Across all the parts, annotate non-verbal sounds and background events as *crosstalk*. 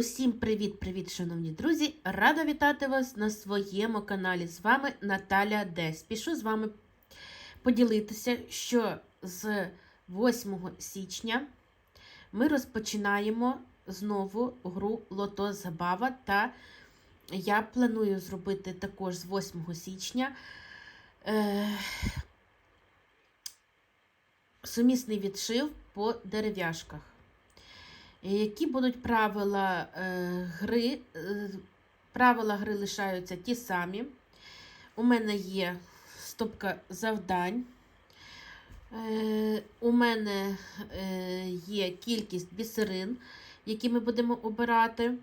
Усім привіт-привіт, шановні друзі! Рада вітати вас на своєму каналі. З вами Наталя Десь. Пішу з вами поділитися, що з 8 січня ми розпочинаємо знову гру Лото Забава. Та я планую зробити також з 8 січня е, сумісний відшив по дерев'яшках. Які будуть правила е, гри? Е, правила гри лишаються ті самі. У мене є стопка завдань. Е, у мене е, є кількість бісерин, які ми будемо обирати.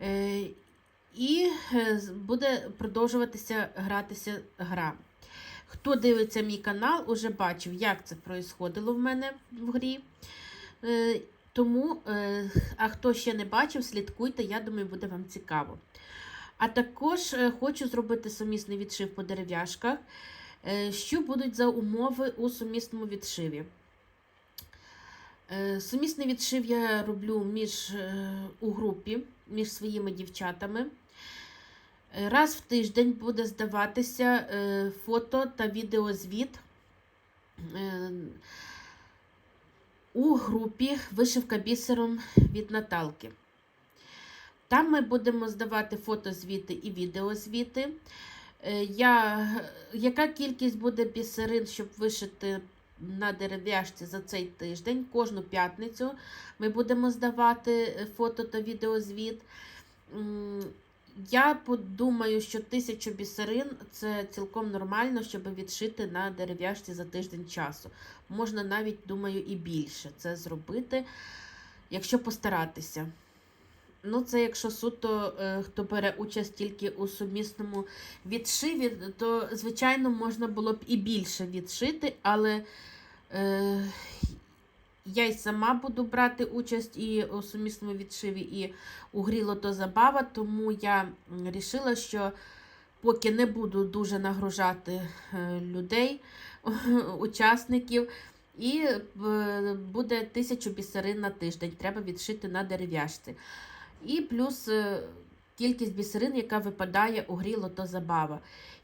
Е, і е, буде продовжуватися гратися гра. Хто дивиться мій канал, уже бачив, як це проїсходило в мене в грі. Тому, е, а хто ще не бачив, слідкуйте, я думаю, буде вам цікаво. А також е, хочу зробити сумісний відшив по дерев'яшках. Е, що будуть за умови у сумісному відшиві? Сумісний відшив я роблю між, у групі між своїми дівчатами. Раз в тиждень буде здаватися фото та відеозвіт. У групі вишивка бісером від Наталки. Там ми будемо здавати фотозвіти і відеозвіти. Е, Я, яка кількість буде бісерин, щоб вишити на дерев'яшці за цей тиждень? Кожну п'ятницю ми будемо здавати фото та відеозвіт. Я подумаю, що тисячу бісерин це цілком нормально, щоб відшити на дерев'яшці за тиждень часу. Можна навіть, думаю, і більше це зробити, якщо постаратися. Ну, це якщо суто е, хто бере участь тільки у сумісному відшиві, то, звичайно, можна було б і більше відшити, але е, я й сама буду брати участь і у сумісному відшиві, і у грі Лото Забава, тому я вирішила, що поки не буду дуже нагружати е, людей, *laughs* учасників, і е, буде тисячу бісерин на тиждень, треба відшити на дерев'яшці. І плюс е, кількість бісерин, яка випадає у грі Лото Забава.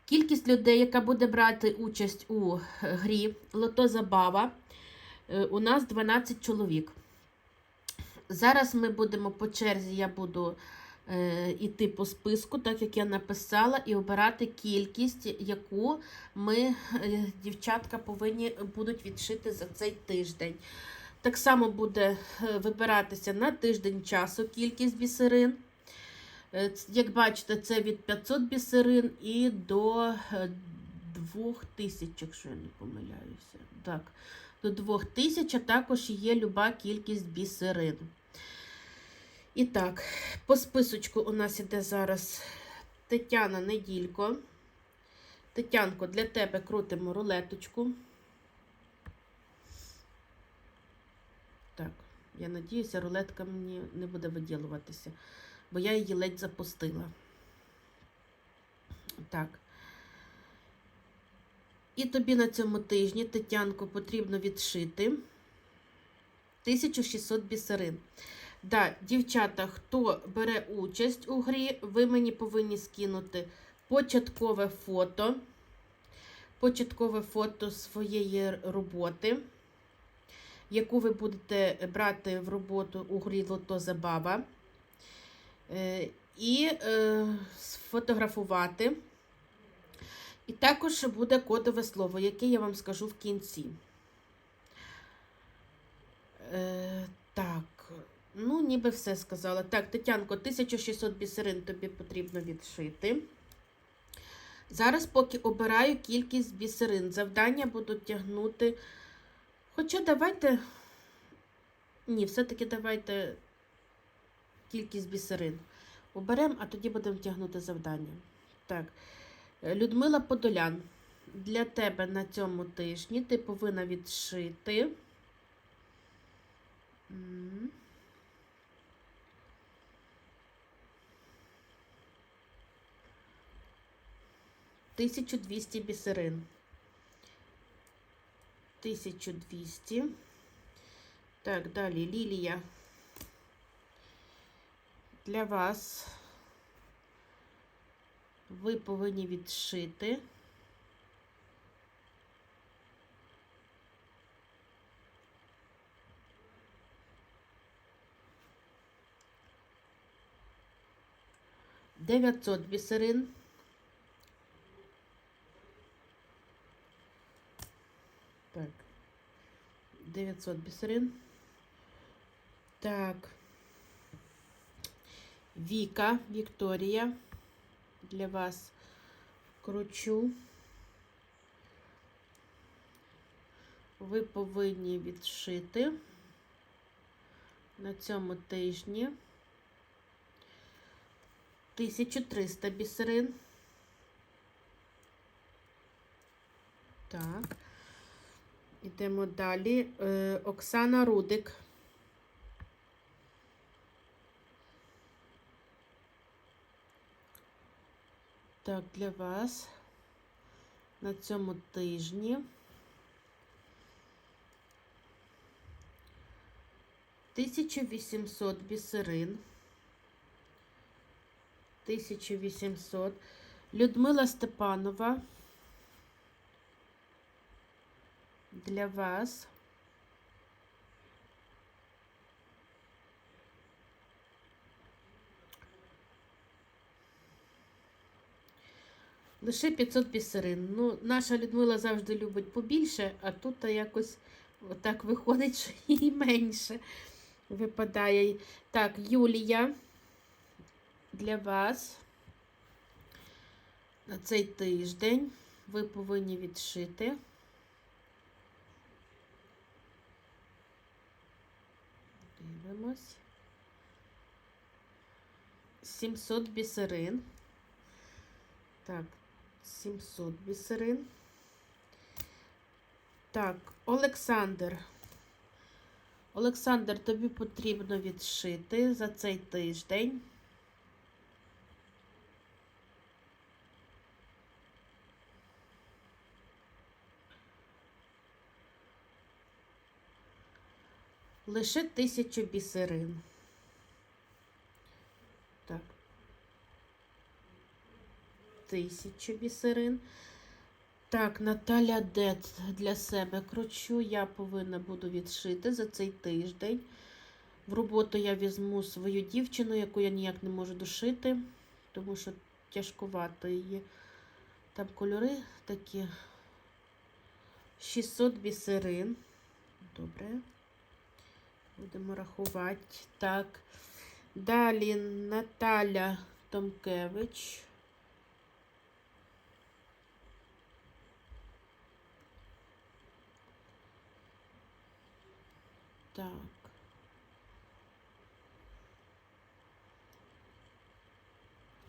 Кількість людей, яка буде брати участь у грі Лото Забава, у нас 12 чоловік. Зараз ми будемо по черзі, я буду е, іти по списку, так як я написала, і обирати кількість, яку ми, е, дівчатка, повинні будуть відшити за цей тиждень. Так само буде е, вибиратися на тиждень часу кількість бісерин. Е, Як бачите, це від 500 бісерин і до е, 2000, якщо я не помиляюся. Так, до 2000 також є люба кількість бісерин. І так, по списочку у нас іде зараз Тетяна Неділько. Тетянко, для тебе крутимо рулеточку. Так, я надіюся, рулетка мені не буде виділуватися, бо я її ледь запустила. Так. І тобі на цьому тижні, Тетянко, потрібно відшити 1600 бісерин. Да, дівчата, хто бере участь у грі, ви мені повинні скинути початкове фото, початкове фото своєї роботи яку ви будете брати в роботу у грі Лото Забава, е, і е, сфотографувати. І також буде кодове слово, яке я вам скажу в кінці. Е, так, ну, ніби все сказала. Так, Тетянко, 1600 бісерин тобі потрібно відшити. Зараз, поки обираю кількість бісерин, завдання буду тягнути. Хоча давайте. Ні, все-таки давайте кількість бісерин. Оберемо, а тоді будемо тягнути завдання. Так. Е, Людмила Подолян. Для тебе на цьому тижні ти повинна відшити. Тисячу двісті бісерин. 1200. Так, далі Лілія. для вас ви повинні відшити. Дев'ятсот бісерин. Так. 900 бісерин. Так. Віка, Вікторія. Для вас кручу. Ви повинні відшити на цьому тижні 1300 бісерин. Так. Ідемо далі. Е, Оксана Рудик. Так, для вас на цьому тижні. Тисяча вісімсот бісерин. 1800. Людмила Степанова. Для вас. Лише 500 бісерин. Ну, наша Людмила завжди любить побільше, а тут якось отак виходить, що *laughs* їй менше випадає. Так, Юлія, для вас на цей тиждень ви повинні відшити. Дивимось. 700 бісерин. Так, 700 бісерин. Так, Олександр. Олександр, тобі потрібно відшити за цей тиждень. Лише тисячу бісерин. Так. Тисячу бісерин. Так, Наталя Дет для себе кручу. Я повинна буду відшити за цей тиждень. В роботу я візьму свою дівчину, яку я ніяк не можу дошити, тому що тяжкувато її. Там кольори такі 600 бісерин. Добре. Будемо рахувати. Так. Далі Наталя Томкевич. Так.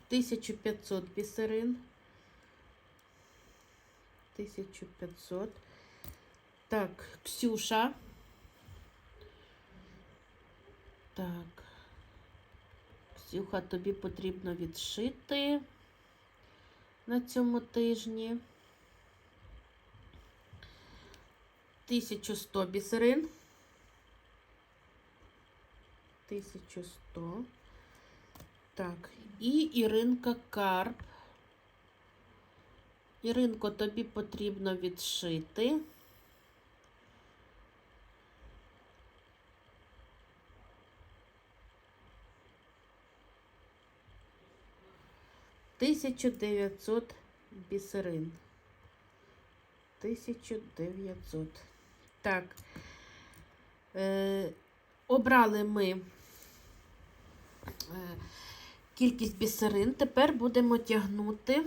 Тисячу п'ятсот бісерин. Тисячу п'ятсот. Так, Ксюша. Так. Ксюха, тобі потрібно відшити на цьому тижні. 1100 бісерин. 1100. Так, і Іринка Карп. Іринко, тобі потрібно відшити. Тисячу дев'ятсот бісерин. Тисячу дев'ятсот. Так. Е, обрали ми кількість бісерин. Тепер будемо тягнути.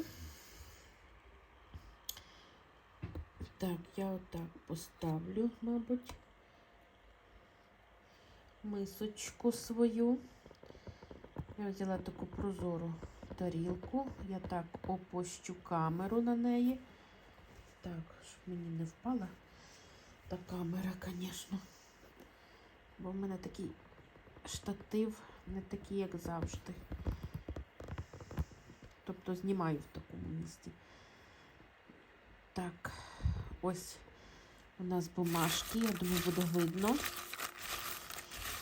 Так, я отак поставлю, мабуть, мисочку свою. Я взяла таку прозору тарілку. Я так опущу камеру на неї. Так, щоб мені не впала та камера, звісно. Бо в мене такий штатив не такий, як завжди. Тобто знімаю в такому місці. Так, ось у нас бумажки, я думаю, буде видно.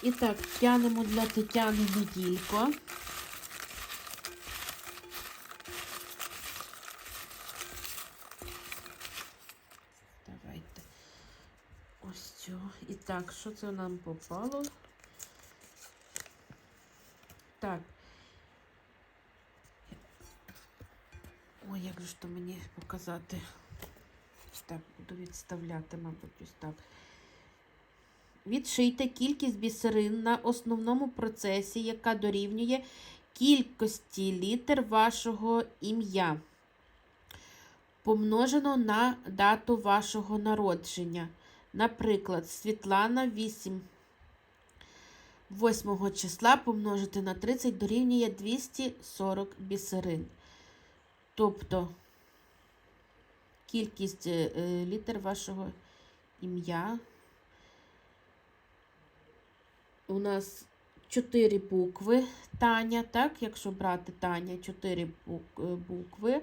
І так, тянемо для Тетяни неділько. Давайте ось цього. І так, що це нам попало? Так. Ой, як же ж то мені показати? Так, буду відставляти, мабуть, ось так. Відшийте кількість бісерин на основному процесі, яка дорівнює кількості літер вашого ім'я, помножено на дату вашого народження. Наприклад, Світлана 8. 8 числа помножити на 30 дорівнює 240 бісерин. Тобто кількість е, е, літер вашого ім'я. У нас 4 букви Таня, так, якщо брати Таня, 4 е, букви.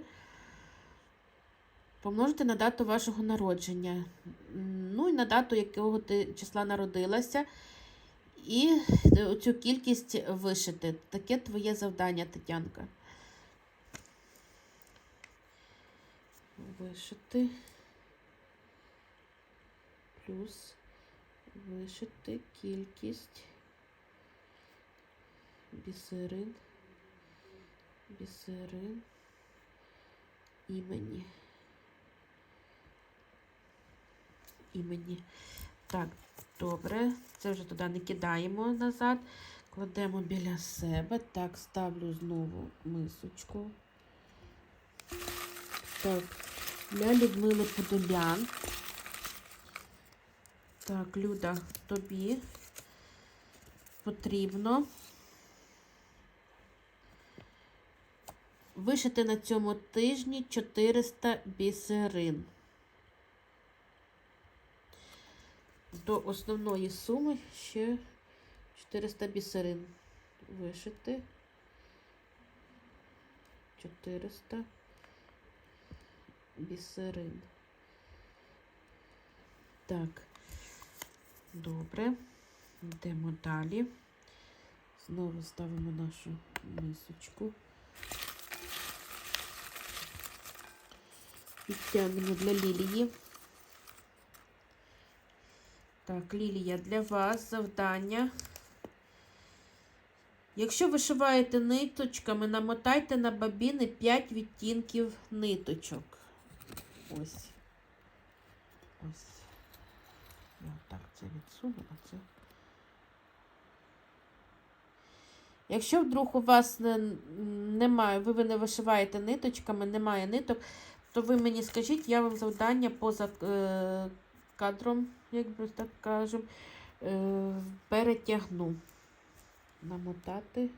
Помножити на дату вашого народження. Ну і на дату, якого ти числа народилася. І цю кількість вишити. Таке твоє завдання, Тетянка. Вишити. Плюс вишити кількість бісерин, бісерин імені. Імені. Так, добре. Це вже туди не кидаємо назад. Кладемо біля себе. Так, ставлю знову мисочку. Так, для Людмили Подолян. Так, Люда, тобі потрібно вишити на цьому тижні 400 бісерин. До основної суми ще 400 бісерин. Вишити 400 бісерин. Так, добре. Йдемо далі. Знову ставимо нашу мисочку. Підтягнемо для лілії. Так, Лілія, для вас завдання. Якщо вишиваєте ниточками, намотайте на бабіни 5 відтінків ниточок. Ось. Ось. Я так це відсуну, а це. Якщо вдруг у вас не, немає, ви не вишиваєте ниточками, немає ниток, то ви мені скажіть, я вам завдання поза е, кадром, як би так кажемо, е, перетягну. Намотати.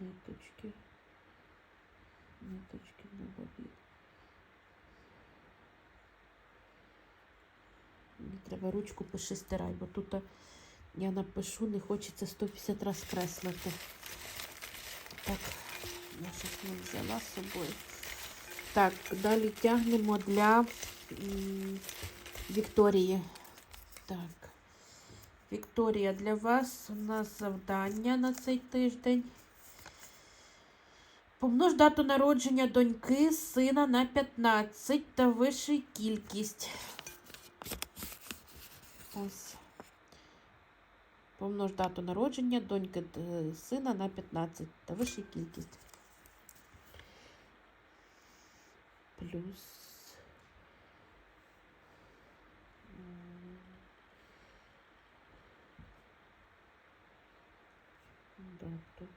Ниточки. Ниточки на бобі. Мені треба ручку пиши стирай, бо тут я напишу, не хочеться 150 раз креслити. Так, я щось не взяла з собою. Так, далі тягнемо для Вікторії. Так. Вікторія, для вас у нас завдання на цей тиждень. Помнож дату народження доньки сина на 15 та виший кількість. Ось. Помнож дату народження доньки е, сина на 15 та виший кількість. Плюс. Дату.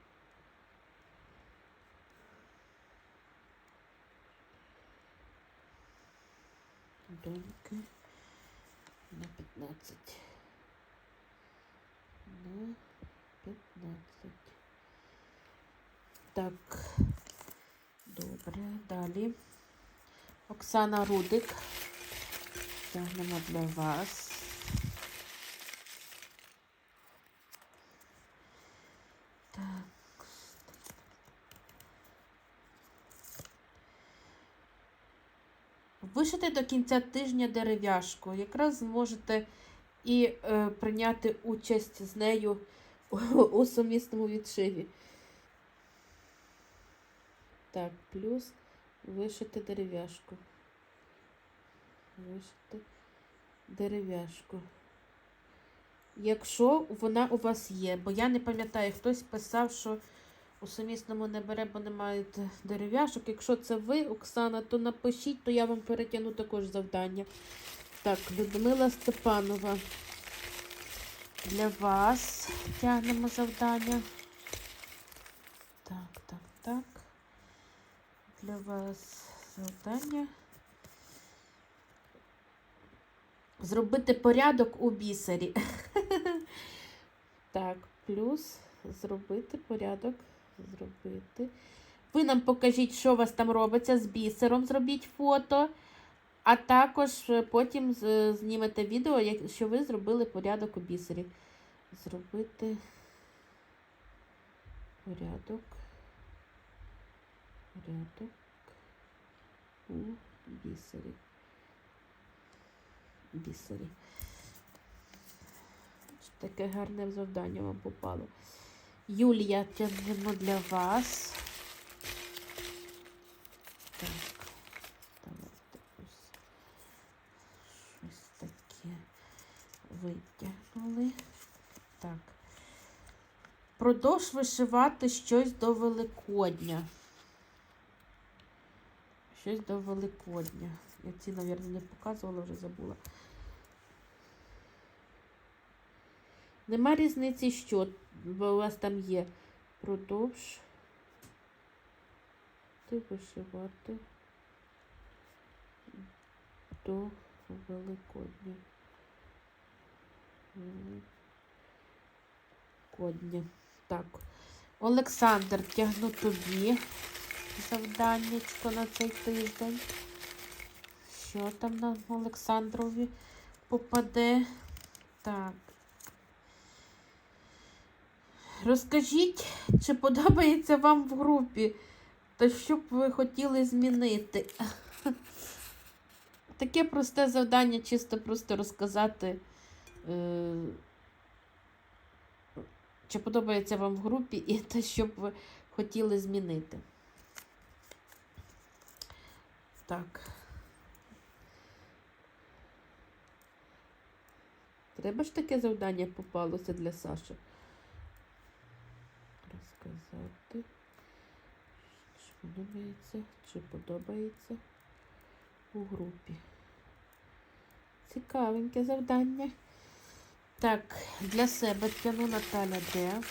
Доньки на 15. На 15. Так, добре, далі. Оксана Рудик. Тягнемо для вас. Так. Вишити до кінця тижня дерев'яшку. Якраз зможете і е, прийняти участь з нею у, у сумісному відшиві. Так, плюс вишити дерев'яшку. Вишити дерев'яшку. Якщо вона у вас є, бо я не пам'ятаю, хтось писав, що у сумісному не бере, бо немає дерев'яшок. Якщо це ви, Оксана, то напишіть, то я вам перетягну також завдання. Так, Людмила Степанова. Для вас тягнемо завдання. Так, так, так. Для вас завдання. Зробити порядок у бісері. *laughs* Так, плюс зробити порядок. Зробити. Ви нам покажіть, що у вас там робиться з бісером. Зробіть фото. А також е, потім знімете відео, що ви зробили порядок у бісері. Зробити порядок. Порядок у бісері. Бісері. Таке гарне завдання вам попало. Юлія, тягнемо для вас. Так, давайте ось щось таке витягнули. Так. Продовж вишивати щось до Великодня. Щось до Великодня. Я ці, мабуть, не показувала, вже забула. Нема різниці, що, у вас там є продовж ти вишивати до Великодня. Великодня. Так. Олександр, тягну тобі завданнячко на цей тиждень. Що там на Олександрові попаде? Так. Розкажіть, чи подобається вам в групі, та що б ви хотіли змінити? *laughs* Таке просте завдання, чисто просто розказати, е, чи подобається вам в групі і те, що б ви хотіли змінити. Так. Треба ж таке завдання попалося для Саші. Розказати, чи подобається, чи подобається у групі. Цікавеньке завдання. Так, для себе тяну Наталя де.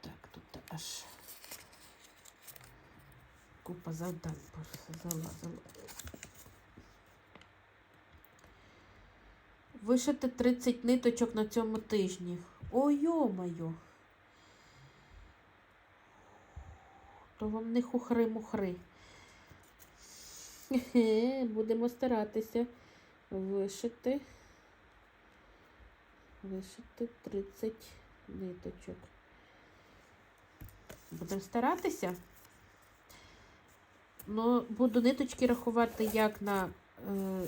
Так, тут аж купа завдань залазила. Вишити 30 ниточок на цьому тижні. Ой, йо-моє. То вам не хухри-мухри. Будемо старатися вишити. Вишити 30 ниточок. Будемо старатися. Ну, буду ниточки рахувати як на е,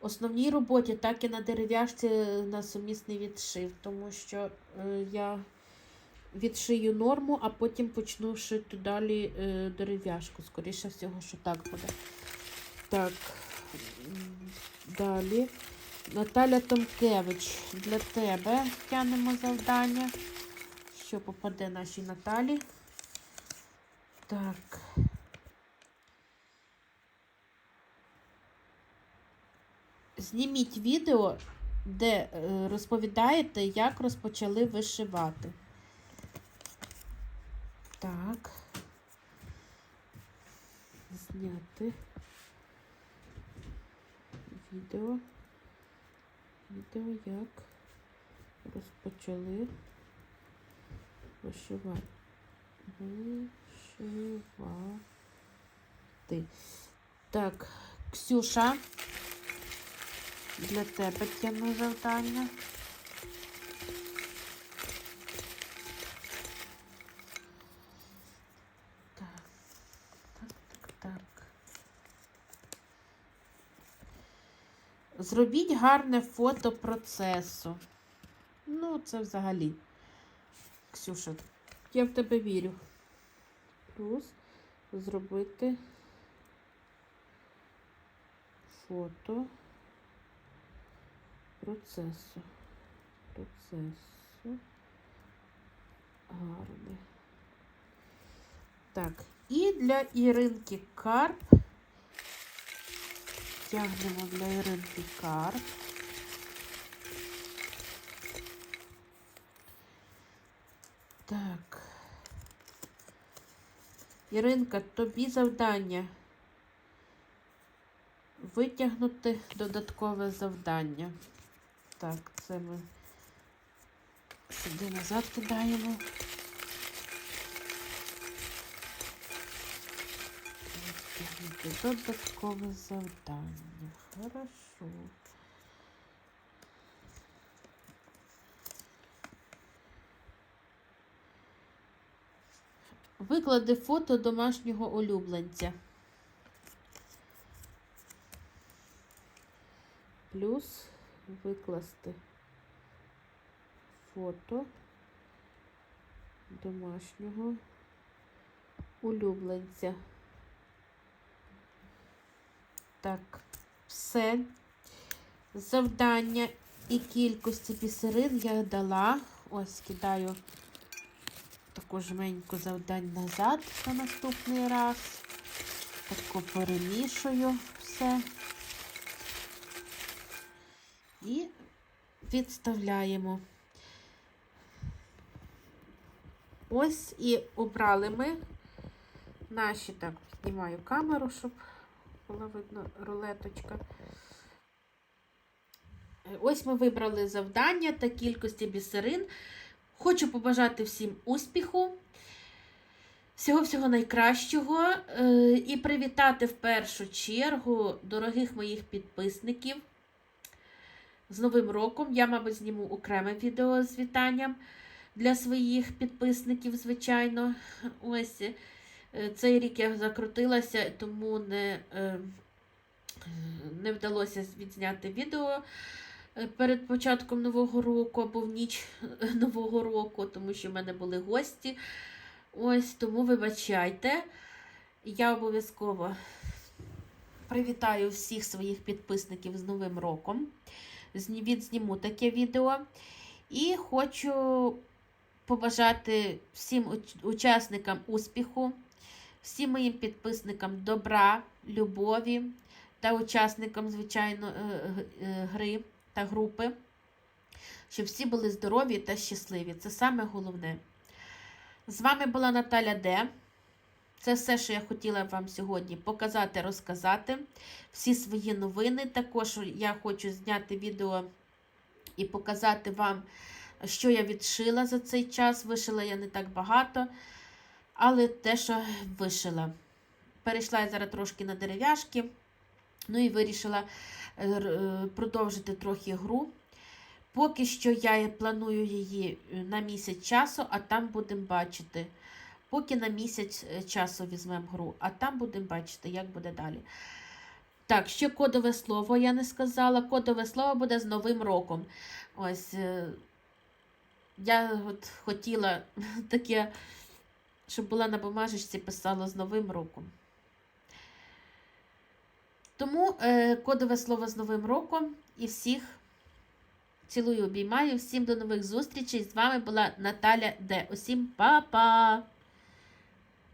основній роботі, так і на дерев'яшці на сумісний відшив, тому що е, я відшию норму, а потім почну шити далі е, дерев'яшку. Скоріше всього, що так буде. Так, далі. Наталя Томкевич, для тебе тянемо завдання. Що попаде нашій Наталі? Так. Зніміть відео, де е, розповідаєте, як розпочали вишивати. Так. Зняти відео. Відео, як розпочали вишивати. Вишивати. Так, Ксюша, для тебе тяну завдання. Так, так, так, так. Зробіть гарне фото процесу. Ну, це взагалі. Ксюша, я в тебе вірю. Плюс зробити фото процесу. Процесу. Гарне. Так, і для Іринки Карп. Тягнемо для Іринки Карп. Так. Іринка, тобі завдання. Витягнути додаткове завдання. Так, це ми сюди назад кидаємо. Додаткове завдання. Хорошо. Виклади фото домашнього улюбленця. Плюс викласти фото домашнього улюбленця. Так, все. Завдання і кількості бісерин я дала. Ось кидаю таку жменьку завдань назад на наступний раз. Тако перемішую все. Відставляємо. Ось і обрали ми наші, так, знімаю камеру, щоб була видно рулеточка. Ось ми вибрали завдання та кількості бісерин. Хочу побажати всім успіху, всього-всього найкращого е, і привітати в першу чергу дорогих моїх підписників з Новим роком. Я, мабуть, зніму окреме відео з вітанням для своїх підписників, звичайно. Ось е, цей рік я закрутилася, тому не, е, не вдалося відзняти відео е, перед початком Нового року або в ніч Нового року, тому що в мене були гості. Ось тому вибачайте. Я обов'язково привітаю всіх своїх підписників з Новим роком. Зні- Відзніму таке відео. І хочу побажати всім учасникам успіху, всім моїм підписникам добра, любові та учасникам, звичайно, е, е, гри та групи, щоб всі були здорові та щасливі. Це саме головне. З вами була Наталя Д. Це все, що я хотіла вам сьогодні показати, розказати. Всі свої новини. Також я хочу зняти відео і показати вам, що я відшила за цей час. Вишила я не так багато, але те, що вишила. Перейшла я зараз трошки на дерев'яшки. Ну і вирішила е, е, продовжити трохи гру. Поки що я планую її е, на місяць часу, а там будемо бачити. Поки на місяць е, часу візьмемо гру, а там будемо бачити, як буде далі. Так, ще кодове слово я не сказала. Кодове слово буде з Новим роком. Ось е, я от хотіла *laughs* таке, щоб була на бумажечці, писала з Новим роком. Тому е, кодове слово з Новим роком і всіх цілую, обіймаю. Всім до нових зустрічей. З вами була Наталя Д. Усім па-па!